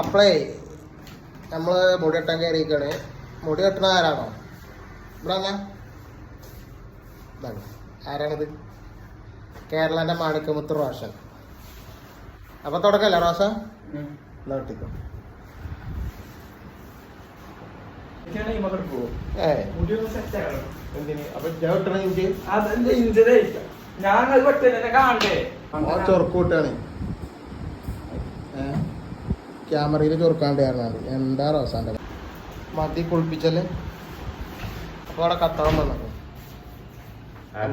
അപ്പളേ നമ്മൾ മുടി വെട്ടാൻ കയറിയിരിക്കണേ. മുടി വെട്ടണ ആരാണോ? ഇവിടെ? ഇതാണ്. ആരാണിത്? കേരളന്റെ മാണിക്കമുത്ത് റോഷൻ. അപ്പൊ തുടക്കല്ലേ റോഷ നോട്ടിക്കോ ഞാൻ വെട്ടണ എനിക്ക് അതെന്താ ഇന്ത്യയിലെ ഞാൻ അത് പെട്ടെന്ന് കാണണ്ടേ ഓ ചൊറുക്ക് വിട്ടാണ് ക്യാമറയിൽ ചൊറുക്കാണ്ട് കാരണം എന്താ റോസാന്റെ മതി കുളിപ്പിച്ചല്ലേ? അപ്പോൾ അവിടെ കത്താവൻ വന്നു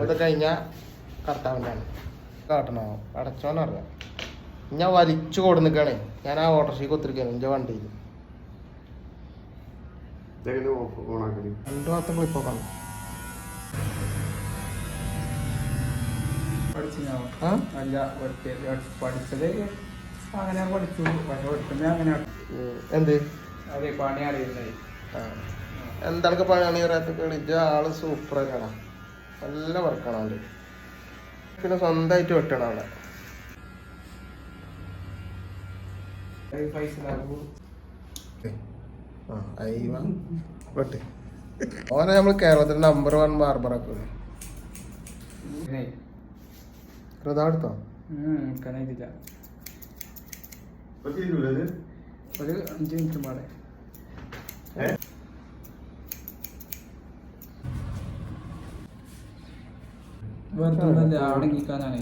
അത് കഴിഞ്ഞാൽ കർത്താവിന്റെയാണ് കാട്ടണോ? അടച്ചോന്നറിയാം ഞാൻ വലിച്ചു കൊടു നിൽക്കണേ ഞാൻ ആ ഓട്ടോറിക്ഷയ്ക്ക് ഒത്തിരിക്കാണ്. എന്റെ വണ്ടിയിൽ രണ്ടു ഭാഗത്തും ക്ലിപ്പൊക്കെ പഠിച്ചത്. അങ്ങനെ പഠിച്ചു. പക്ഷെ പഠിക്കുന്നത് അങ്ങനെ. എന്ത്? അതെ പണി അറിയുന്നത് ആ. എന്താണ് പണി പറയാത്ത ഇജ ആൾ സൂപ്പറാണ് നല്ല വർക്കാണ് അവന്റെ പിന്നെ സ്വന്തമായിട്ട് വെട്ടണം അവിടെ വെട്ട്. ഓനെ നമ്മൾ കേരളത്തിൽ നമ്പർ വൺ ബാർബറാക്കും ഹൃദയ എടുത്തോ കനയില്ല ഇപ്പൊ തീരൂല ഇത്? ഒരു അഞ്ച് മിനിറ്റ് പാടെ? വെറുതെ അവിടെ നിൽക്കാനാണ്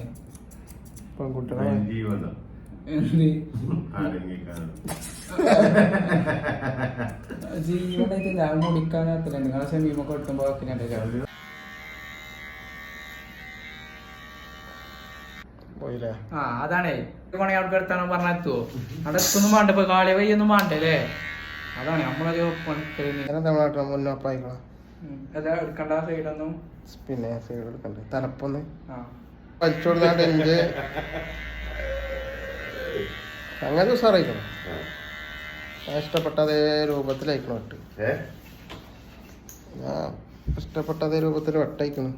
പെൺകുട്ടികളെ? അതിന് ജീവന. എന്ത്? ആരെങ്കിലും ജീവനായിട്ടില്ല അവൻ മുടിക്കാനത്തില്ല നിങ്ങളെ സെമീമൊക്കെ കിട്ടുമ്പോ പിന്നെ ആ അതാണേ. പണി അവിടെ എടുത്താണോ അവിടെ എത്തൊന്നും വേണ്ട ഇപ്പൊ കാളി വയ്യൊന്നും വേണ്ടല്ലേ അതാണ് നമ്മളൊരു എടുക്കണ്ട സൈഡൊന്നും. പിന്നെ സൈഡ് എടുക്കണ്ടേ? തലപ്പൊന്ന്. ആ. എനിക്ക് അങ്ങനെ ഉസാറായിക്കണം ഞാൻ ഇഷ്ടപ്പെട്ട അതേ രൂപത്തിലയക്കണം ഞാൻ ഇഷ്ടപ്പെട്ട അതേ രൂപത്തിൽ വെട്ടയക്കണം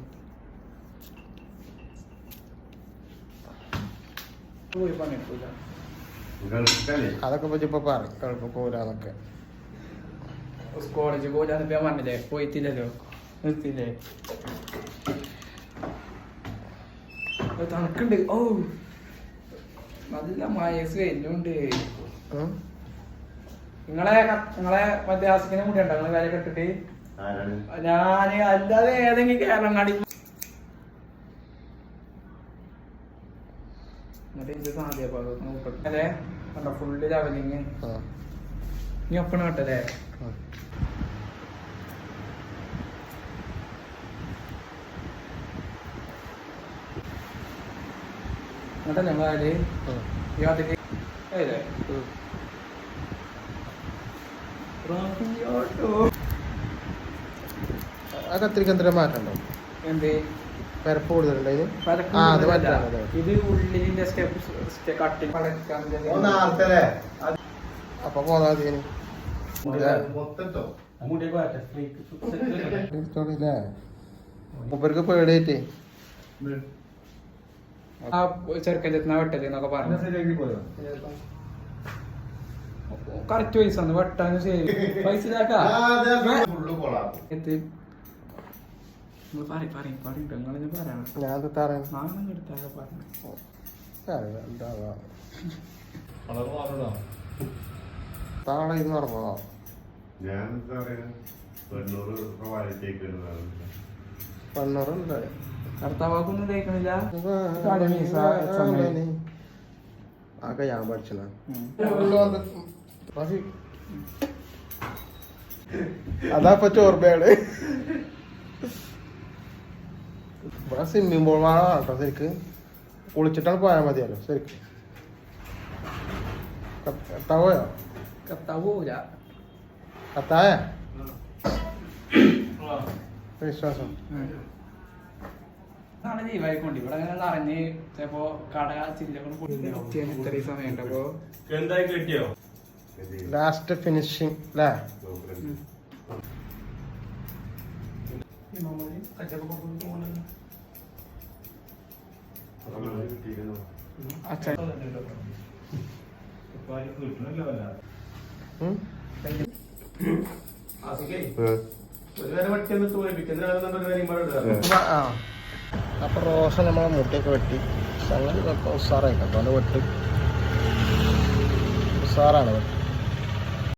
പോയി? അതൊക്കെ പറ്റി ഇപ്പൊ പറയും ഗൾഫ് അതൊക്കെ കോളേജ് പോലാന്ന് ഞാൻ പറഞ്ഞില്ലേ? പോയിട്ടില്ലല്ലോ. നിർത്തില്ലേ തണുക്കുണ്ട്. ഓ നല്ല മയസ് എല്ലുണ്ട്. നിങ്ങളെ നിങ്ങളെ മറ്റേ ആസിക്കിനെ മുടി ഉണ്ടോ നിങ്ങളെ കാര്യം കെട്ടിട്ട്? ആരാണ്? ഞാൻ അല്ലാതെ ഏതെങ്കിലും കേരളം എന്നിട്ട് ഇത് സാധ്യ അല്ലേ കണ്ടോ ഫുള്ള് ലെവലിങ്. നീ ഒപ്പണ കേട്ടല്ലേ. എന്നിട്ടല്ലേ നമ്മളാൽ. ഈ. ആ. കത്തിരിക്ക് എന്തെങ്കിലും മാറ്റണ്ടോ എന്ത്? പരപ്പ് കൂടുതലുണ്ടോ ഇതിന് പരക്കം ആ, അത് അത്. ഇത് നേരത്തെല്ലേ? അപ്പൊ? ഇഷ്ടമില്ലേ? മൂപ്പർക്ക് പേടിയായിട്ടേ. ആ ചെറുക്കന്റെ വെട്ടൽ എന്നൊക്കെ പറഞ്ഞു. കറക്റ്റ് പൈസ വെട്ടാൻ വെട്ടാനും ശരി. പൈസ ഞാൻ പണ്ണൂറുണ്ട്. തേക്കണില്ല. പഠിച്ചണ. അതാ ഇപ്പൊ ചോർബയാണ് ഇവിടെ സ്വിമ്മിംഗ് പൂൾ വേണം കേട്ടോ ശരിക്ക്. കുളിച്ചിട്ടാണ് പോയാൽ മതിയല്ലോ ശരിക്ക്. കത്താവോയോ കത്താവ് കത്തായ? വിശ്വാസം. നാളെ ലീവായിക്കൊണ്ട്. ഇവിടെ അങ്ങനെ നിറഞ്ഞ് ചിലപ്പോ കട ലാസ്റ്റ് ഫിനിഷിങ് അല്ലേ അപ്പൊ റോസ നമ്മളെ മുട്ടയൊക്കെ വെട്ടി സംഗതി ഉസാറായി കേട്ടോ വെട്ടി ഉസാറാണ് വെട്ട്